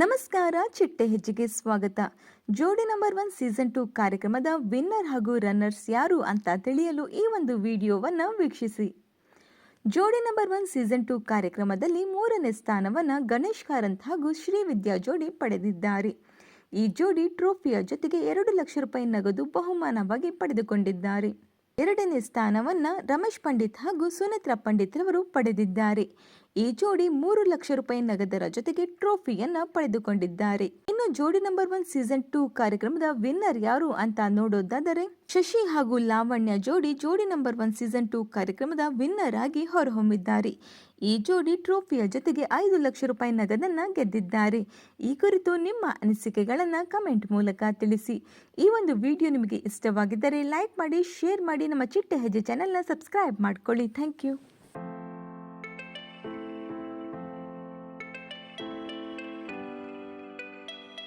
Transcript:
ನಮಸ್ಕಾರ, ಚಿಟ್ಟೆ ಹೆಜ್ಜೆಗೆ ಸ್ವಾಗತ. Jodi number one season two ಕಾರ್ಯಕ್ರಮದ ವಿನ್ನರ್ ಹಾಗೂ ರನ್ನರ್ಸ್ ಯಾರು ಅಂತ ತಿಳಿಯಲು ಈ ಒಂದು ವಿಡಿಯೋವನ್ನು ವೀಕ್ಷಿಸಿ. ಜೋಡಿ ನಂಬರ್ ಒನ್ ಸೀಸನ್ ಟು ಕಾರ್ಯಕ್ರಮದಲ್ಲಿ ಮೂರನೇ ಸ್ಥಾನವನ್ನು ಗಣೇಶ್ ಕಾರಂತ್ ಹಾಗೂ ಶ್ರೀವಿದ್ಯಾ ಜೋಡಿ ಪಡೆದಿದ್ದಾರೆ. ಈ ಜೋಡಿ ಟ್ರೋಫಿಯ ಜೊತೆಗೆ ಎರಡು ಲಕ್ಷ ರೂಪಾಯಿ ನಗದು ಬಹುಮಾನವಾಗಿ ಪಡೆದುಕೊಂಡಿದ್ದಾರೆ. ಎರಡನೇ ಸ್ಥಾನವನ್ನು ರಮೇಶ್ ಪಂಡಿತ್ ಹಾಗೂ ಸುನೇತ್ರ ಪಂಡಿತ್ ರವರು ಪಡೆದಿದ್ದಾರೆ. ಈ ಜೋಡಿ ಮೂರು ಲಕ್ಷ ರೂಪಾಯಿ ನಗದರ ಜೊತೆಗೆ ಟ್ರೋಫಿಯನ್ನ ಪಡೆದುಕೊಂಡಿದ್ದಾರೆ. ಇನ್ನು Jodi number one season two ಕಾರ್ಯಕ್ರಮದ ವಿನ್ನರ್ ಯಾರು ಅಂತ ನೋಡೋದಾದರೆ ಶಶಿ ಹಾಗೂ ಲಾವಣ್ಯ ಜೋಡಿ Jodi number one season two ಕಾರ್ಯಕ್ರಮದ ವಿನ್ನರ್ ಆಗಿ ಹೊರಹೊಮ್ಮಿದ್ದಾರೆ. ಈ ಜೋಡಿ ಟ್ರೋಫಿಯ ಜೊತೆಗೆ ಐದು ಲಕ್ಷ ರೂಪಾಯಿ ನಗದನ್ನ ಗೆದ್ದಿದ್ದಾರೆ. ಈ ಕುರಿತು ನಿಮ್ಮ ಅನಿಸಿಕೆಗಳನ್ನು ಕಮೆಂಟ್ ಮೂಲಕ ತಿಳಿಸಿ. ಈ ಒಂದು ವಿಡಿಯೋ ನಿಮಗೆ ಇಷ್ಟವಾಗಿದ್ದರೆ ಲೈಕ್ ಮಾಡಿ, ಶೇರ್ ಮಾಡಿ, ನಮ್ಮ ಚಿಟ್ಟೆ ಹೆಜ್ಜೆ ಚಾನೆಲ್ನ ಸಬ್ಸ್ಕ್ರೈಬ್ ಮಾಡ್ಕೊಳ್ಳಿ. Thank you.